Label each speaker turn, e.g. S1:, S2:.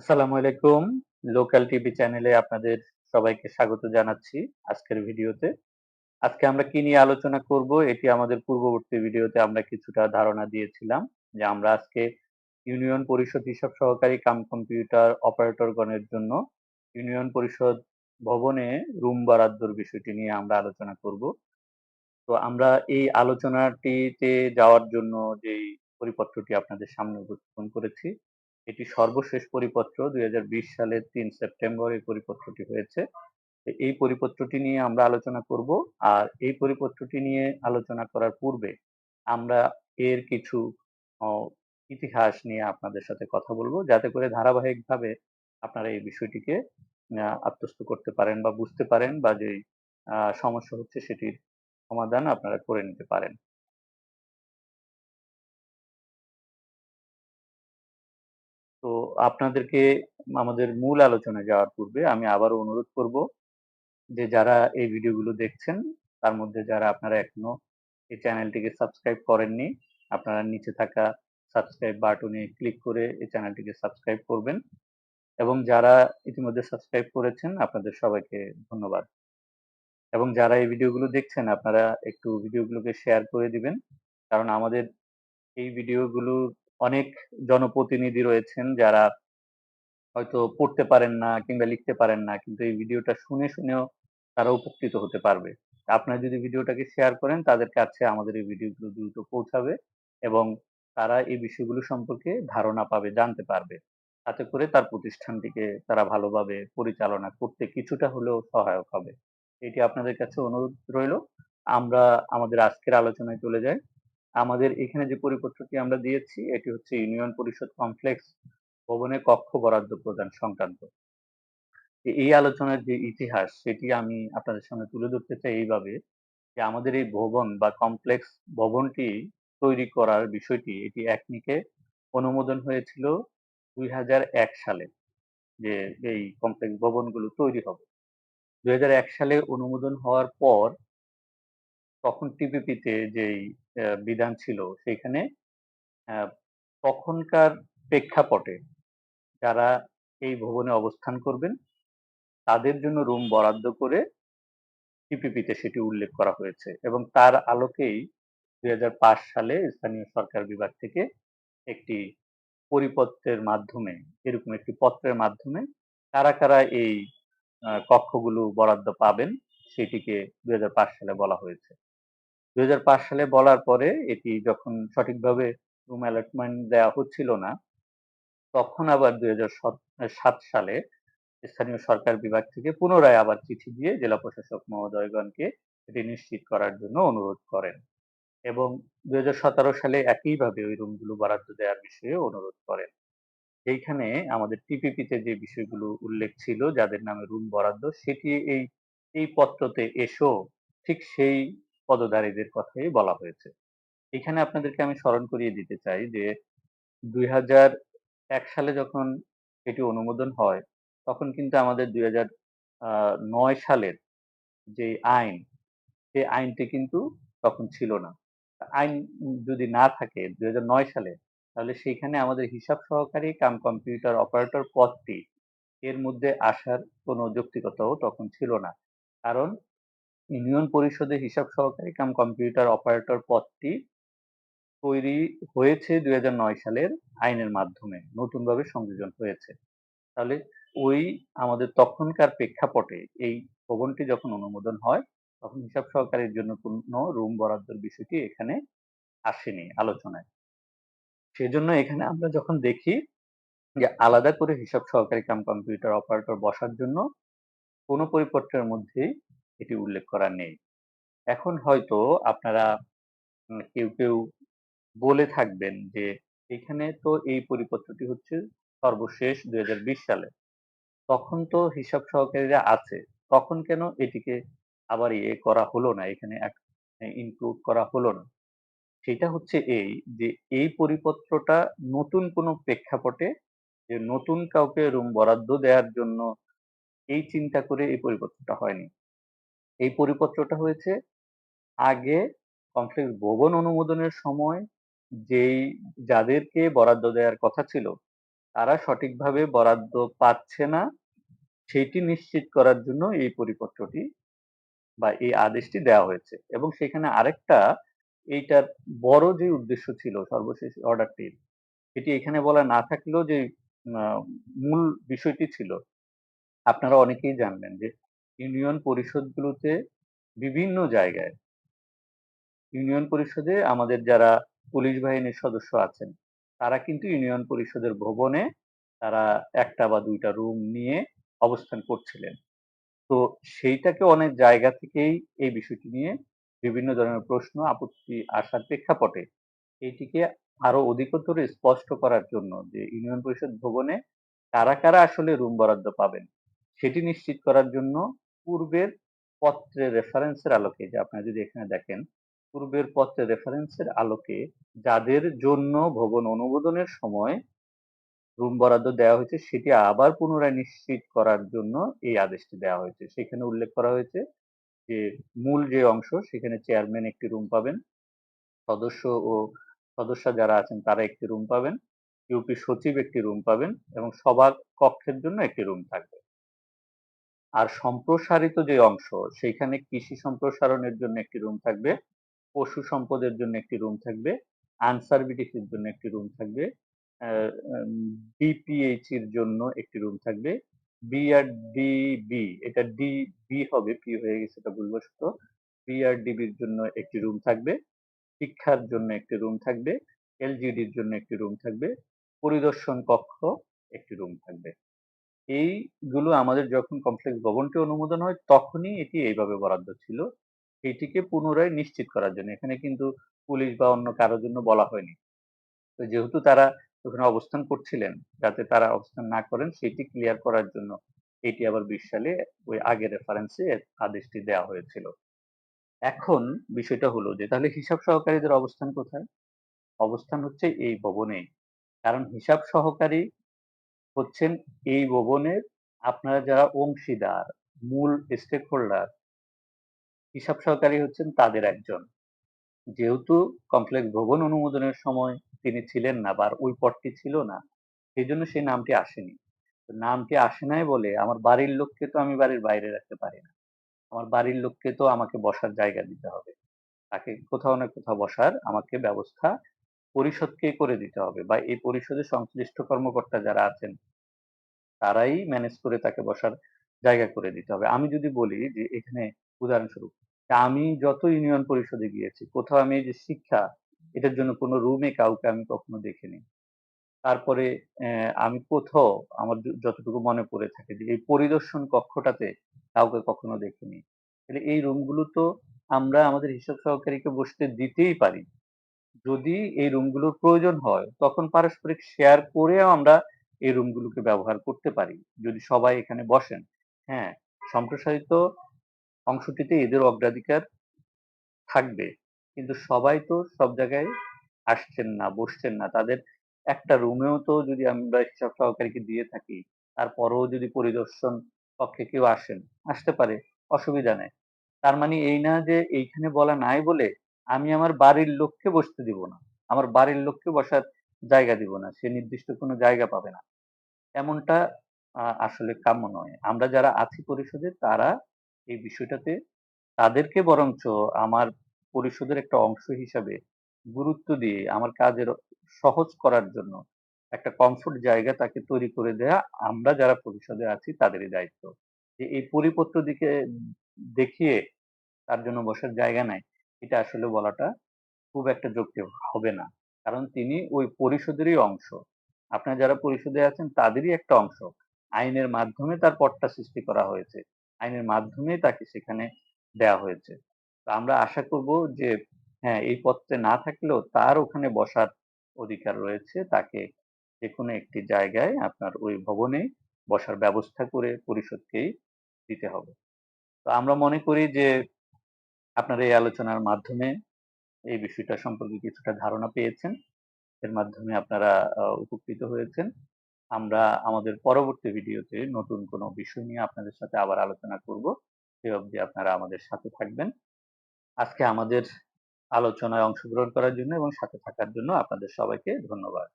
S1: আসসালামু আলাইকুম। Local TV চ্যানেলে আপনাদের সবাইকে স্বাগত জানাচ্ছি আজকের ভিডিওতে। আজকে আমরা কি নিয়ে আলোচনা করব, এটি আমাদের পূর্ববর্তী ভিডিওতে আমরা কিছুটা ধারণা দিয়েছিলাম যে আমরা আজকে ইউনিয়ন পরিষদ হিসাব সহকারী কাম কম্পিউটার অপারেটরগণের জন্য ইউনিয়ন পরিষদ ভবনে রুম বরাদ্দর বিষয়টি নিয়ে আমরা আলোচনা করব। তো আমরা এই আলোচনাটিতে যাওয়ার জন্য যেই পরিপত্রটি আপনাদের সামনে উপস্থাপন করেছি এটি সর্বশেষ পরিপত্র দুই হাজার বিশ সালের তিন সেপ্টেম্বর এই পরিপত্রটি হয়েছে। এই পরিপত্রটি নিয়ে আমরা আলোচনা করব আর এই পরিপত্রটি নিয়ে আলোচনা করার পূর্বে আমরা এর কিছু ইতিহাস নিয়ে আপনাদের সাথে কথা বলব যাতে করে ধারাবাহিকভাবে আপনারা এই বিষয়টিকে আত্মস্থ করতে পারেন বা বুঝতে পারেন বা যে সমস্যা হচ্ছে সেটির সমাধান আপনারা করে নিতে পারেন। তো আপনাদেরকে আমাদের মূল আলোচনায় যাওয়ার পূর্বে আমি আবারও অনুরোধ করব যে যারা এই ভিডিওগুলো দেখছেন, তার মধ্যে যারা আপনারা এখনও এই চ্যানেলটিকে সাবস্ক্রাইব করেননি, আপনারা নিচে থাকা সাবস্ক্রাইব বাটনে ক্লিক করে এই চ্যানেলটিকে সাবস্ক্রাইব করবেন। এবং যারা ইতিমধ্যে সাবস্ক্রাইব করেছেন, আপনাদের সবাইকে ধন্যবাদ। এবং যারা এই ভিডিওগুলো দেখছেন, আপনারা একটু ভিডিওগুলোকে শেয়ার করে দিবেন। কারণ আমাদের এই ভিডিওগুলো অনেক জনপ্রতিনিধি রয়েছেন যারা হয়তো পড়তে পারেন না কিংবা লিখতে পারেন না, কিন্তু এই ভিডিওটা শুনে শুনেও তারা উপকৃত হতে পারবে। আপনারা যদি ভিডিওটাকে শেয়ার করেন তাদের কাছে আমাদের এই ভিডিওগুলো দ্রুত পৌঁছাবে এবং তারা এই বিষয়গুলো সম্পর্কে ধারণা পাবে, জানতে পারবে। তাতে করে তার প্রতিষ্ঠানটিকে তারা ভালোভাবে পরিচালনা করতে কিছুটা হলেও সহায়ক হবে। এটি আপনাদের কাছে অনুরোধ রইল। আমরা আমাদের আজকের আলোচনায় চলে যাই। আমাদের এখানে যে পরিপত্রটি আমরা দিয়েছি, এটি হচ্ছে ইউনিয়ন পরিষদ কমপ্লেক্স ভবনে কক্ষ বরাদ্দ প্রদান সংক্রান্ত। এই আলোচনার যে ইতিহাস, সেটি আমি আপনাদের সামনে তুলে ধরতে চাই এইভাবে যে আমাদের এই ভবন বা কমপ্লেক্স ভবনটি তৈরি করার বিষয়টি, এটি একনিকে অনুমোদন হয়েছিল দুই হাজার এক সালে যে এই কমপ্লেক্স ভবনগুলো তৈরি হবে। দুই হাজার এক সালে অনুমোদন হওয়ার পর তখন টিপিপিতে যেই বিধান ছিল সেখানে তখনকার প্রেক্ষাপটে যারা এই ভবনে অবস্থান করবেন, তাদের জন্য রুম বরাদ্দ করে টিপিপিতে সেটি উল্লেখ করা হয়েছে এবং তার আলোকেই দুই হাজার পাঁচ সালে স্থানীয় সরকার বিভাগ থেকে একটি পরিপত্রের মাধ্যমে, এরকম একটি পত্রের মাধ্যমে কারা কারা এই কক্ষগুলো বরাদ্দ পাবেন সেটিকে দুই হাজার পাঁচ সালে বলা হয়েছে। দুই হাজার পাঁচ সালে বলার পরে এটি যখন সঠিকভাবে রুম অ্যালটমেন্ট দেওয়া হচ্ছিল না, তখন আবার দুই সালে স্থানীয় সরকার বিভাগ থেকে পুনরায় আবার চিঠি দিয়ে জেলা প্রশাসক মহোদয়গণকে এটি নিশ্চিত করার জন্য অনুরোধ করেন এবং দু হাজার সতেরো সালে একইভাবে ওই রুমগুলো বরাদ্দ দেওয়ার বিষয়ে অনুরোধ করেন। এইখানে আমাদের টিপিপিতে যে বিষয়গুলো উল্লেখ ছিল, যাদের নামে রুম বরাদ্দ, সেটি এই এই পত্রতে এসো, ঠিক সেই পদধারীদের কথাই বলা হয়েছে। এখানে আপনাদেরকে আমি স্মরণ করিয়ে দিতে চাই যে, দুই হাজার এক সালে যখন এটি অনুমোদন হয়, তখন কিন্তু আমাদের দুই নয় সালের যে আইন, সেই আইনটি কিন্তু তখন ছিল না। আইন যদি না থাকে দুই নয় সালে, তাহলে সেইখানে আমাদের হিসাব সহকারী কাম কম্পিউটার অপারেটর পদটি এর মধ্যে আসার কোনো যৌক্তিকতাও তখন ছিল না। কারণ ইউনিয়ন পরিষদে হিসাব সহকারী কাম কম্পিউটার অপারেটর পদটি তৈরি হয়েছে দুই হাজার নয় সালের আইনের মাধ্যমে, নতুনভাবে সংযোজন হয়েছে। তাহলে ওই আমাদের তখনকার প্রেক্ষাপটে এই ভবনটি যখন অনুমোদন হয়, তখন হিসাব সহকারীর জন্য কোনো রুম বরাদ্দর বিষয়টি এখানে আসেনি আলোচনায়। সেজন্য এখানে আমরা যখন দেখি যে আলাদা করে হিসাব সহকারী কাম কম্পিউটার অপারেটর বসার জন্য কোনো পরিপত্রের মধ্যেই এটি উল্লেখ করা নেই। এখন হয়তো আপনারা কেউ কেউ বলে থাকবেন যে, এখানে তো এই পরিপত্রটি হচ্ছে সর্বশেষ দুই হাজার বিশ সালে। তখন তো হিসাব সহকারীরা আছে। তখন কেন এটিকে আবার ইয়ে করা হলো না? এখানে ইনক্লুড করা হলো না? সেটা হচ্ছে এই যে, এই পরিপত্রটা নতুন কোনো প্রেক্ষাপটে যে, নতুন কাউকে রুম বরাদ্দ দেওয়ার জন্য এই চিন্তা করে এই পরিপত্রটা হয়নি। এই পরিপত্রটা হয়েছে। আগে কমপ্লেক্স ভবন অনুমোদনের সময় যেই যাদেরকে বরাদ্দ দেওয়ার কথা ছিল, তারা সঠিকভাবে বরাদ্দ পাচ্ছে না। সেটি নিশ্চিত করার জন্য এই পরিপত্রটি বা এই আদেশটি দেওয়া হয়েছে এবং সেখানে আরেকটা এইটার বড় যে উদ্দেশ্য ছিল সর্বশেষ অর্ডারটির এটি এখানে বলা না থাকলেও যে মূল বিষয়টি ছিল, আপনারা অনেকেই জানবেন যে ইউনিয়ন পরিষদগুলোতে বিভিন্ন জায়গায়। ইউনিয়ন পরিষদে আমাদের যারা পুলিশ বাহিনীর সদস্য আছেন, তারা কিন্তু ইউনিয়ন পরিষদের ভবনে তারা একটা বা দুইটা রুম নিয়ে অবস্থান করছিলেন। তো সেইটাকে অনেক জায়গা থেকেই এই বিষয়টি নিয়ে বিভিন্ন ধরনের প্রশ্ন, আপত্তি আসার প্রেক্ষাপটে এইটিকে আরও অধিকতর স্পষ্ট করার জন্য যে ইউনিয়ন পরিষদ ভবনে কারা কারা আসলে রুম বরাদ্দ পাবেন, সেটি নিশ্চিত করার জন্য পূর্বের পত্রের রেফারেন্সের আলোকে, যে আপনারা যদি এখানে দেখেন, পূর্বের পত্রের রেফারেন্সের আলোকে যাদের জন্য ভবন অনুমোদনের সময় রুম বরাদ্দ দেওয়া হয়েছে, সেটি আবার পুনরায় নিশ্চিত করার জন্য এই আদেশটি দেওয়া হয়েছে। সেখানে উল্লেখ করা হয়েছে যে, মূল যে অংশ, সেখানে চেয়ারম্যান একটি রুম পাবেন, সদস্য ও সদস্য যারা আছেন, তারা একটি রুম পাবেন ইউপি সচিব একটি রুম পাবেন, এবং সবার কক্ষের জন্য একটি রুম থাকবে। আর সম্প্রসারিত যে অংশ, সেইখানে কৃষি সম্প্রসারণের জন্য একটি রুম থাকবে, পশু সম্পদের জন্য একটি রুম থাকবে আনসার বিটিসির জন্য একটি রুম থাকবে বিপিএইচ এর জন্য একটি রুম থাকবে বিআরডিবি এটা ডি বি হবে পি হয়ে গেছে, এটা ভুলবশত বিআরডিবির জন্য একটি রুম থাকবে, শিক্ষার জন্য একটি রুম থাকবে এলজিডির জন্য একটি রুম থাকবে, পরিদর্শন কক্ষ একটি রুম থাকবে। এইগুলো আমাদের যখন কমপ্লেক্স ভবনটি অনুমোদন হয়, তখনই এটি এইভাবে বরাদ্দ ছিল। এটিকে পুনরায় নিশ্চিত করার জন্য। এখানে কিন্তু পুলিশ বা অন্য কারোর জন্য বলা হয়নি। তো যেহেতু তারা ওখানে অবস্থান করছিলেন, যাতে তারা অবস্থান না করেন, সেটি ক্লিয়ার করার জন্য এটি আবার বিশ সালে ওই আগের রেফারেন্সে আদেশটি দেওয়া হয়েছিল। এখন বিষয়টা হলো যে, তাহলে হিসাব সহকারীদের অবস্থান কোথায়? অবস্থান হচ্ছে এই ভবনে। কারণ হিসাব সহকারী হচ্ছেন এই ভবনের আপনারা যারা অংশীদার, মূল স্টেক হোল্ডার হিসাব সহকারী হচ্ছেন তাদের একজন। যেহেতু কমপ্লেক্স ভবন অনুমোদনের সময় তিনি ছিলেন না বা ওই পদটি ছিল না, সেই জন্য সেই নামটি আসেনি। নামটি আসে নাই বলে আমার বাড়ির লোককে তো আমি বাড়ির বাইরে রাখতে পারি না। আমার বাড়ির লোককে তো আমাকে বসার জায়গা দিতে হবে। তাকে কোথাও না কোথাও বসার আমাকে ব্যবস্থা পরিষদকে করে দিতে হবে বা এই পরিষদের সংশ্লিষ্ট কর্মকর্তা যারা আছেন তারাই ম্যানেজ করে তাকে বসার জায়গা করে দিতে হবে। আমি যদি বলি যে এখানে উদাহরণস্বরূপ আমি যত ইউনিয়ন পরিষদে গিয়েছি, কোথাও আমি যে শিক্ষা, এটার জন্য কোনো রুমে কাউকে আমি কখনো দেখিনি। তারপরে আমি কোথাও আমার যতটুকু মনে পড়ে থাকে যে এই পরিদর্শন কক্ষটাতে কাউকে কখনো দেখিনি। তাহলে এই রুমগুলো তো আমরা আমাদের হিসাব সহকারীকে বসতে দিতেই পারি। যদি এই রুমগুলোর প্রয়োজন হয়, তখন পারস্পরিক শেয়ার করেও আমরা এই রুমগুলোকে ব্যবহার করতে পারি। যদি সবাই এখানে বসেন হ্যাঁ সম্প্রসারিত অংশটিতে এদের অগ্রাধিকার থাকবে। কিন্তু সবাই তো সব জায়গায় আসছেন না, বসছেন না। তাদের একটা রুমেও তো যদি আমরা হিসাব সহকারীকে দিয়ে থাকি, তারপরেও যদি পরিদর্শন পক্ষে কেউ আসেন, আসতে পারে, অসুবিধা নেই। তার মানে এই না যে এইখানে বলা নাই বলে আমি আমার বাড়ির লোককে বসতে দিব না। আমার বাড়ির লোককে বসার জায়গা দিব না, সে নির্দিষ্ট কোনো জায়গা পাবে না। এমনটা আসলে কাম্য নয়। আমরা যারা আছি পরিষদে, তারা এই বিষয়টাতে তাদেরকে বরঞ্চ আমার পরিষদের একটা অংশ হিসাবে গুরুত্ব দিয়ে, আমার কাজের সহজ করার জন্য একটা কমফোর্ট জায়গা তাকে তৈরি করে দেয়া, আমরা যারা পরিষদে আছি, তাদেরই দায়িত্ব। যে এই পরিপত্র দিকে দেখিয়ে তার জন্য বসার জায়গা নাই, এটা আসলে বলাটা খুব একটা যুক্তি হবে না। কারণ তিনি ওই পরিষদেরই অংশ। আপনার যারা পরিষদে আছেন, তাদেরই একটা অংশ। আইনের মাধ্যমে তার পদটা সৃষ্টি করা হয়েছে। আইনের মাধ্যমে তাকে সেখানে দেয়া হয়েছে। আমরা আশা করব যে হ্যাঁ এই পত্রে না থাকলেও তার ওখানে বসার অধিকার রয়েছে। তাকে যে কোনো একটি জায়গায় আপনার ওই ভবনে বসার ব্যবস্থা করে পরিষদকেই দিতে হবে। তো আমরা মনে করি যে, আপনার এই আলোচনার মাধ্যমে এই বিষয়টা সম্পর্কে কিছুটা ধারণা পেয়েছেন। এর মাধ্যমে আপনারা উপকৃত হয়েছেন। আমরা আমাদের পরবর্তী ভিডিওতে নতুন কোনো বিষয় নিয়ে আপনাদের সাথে আবার আলোচনা করব। সে অবধি আপনারা আমাদের সাথে থাকবেন। আজকে আমাদের আলোচনায় অংশগ্রহণ করার জন্য এবং সাথে থাকার জন্য আপনাদের সবাইকে ধন্যবাদ।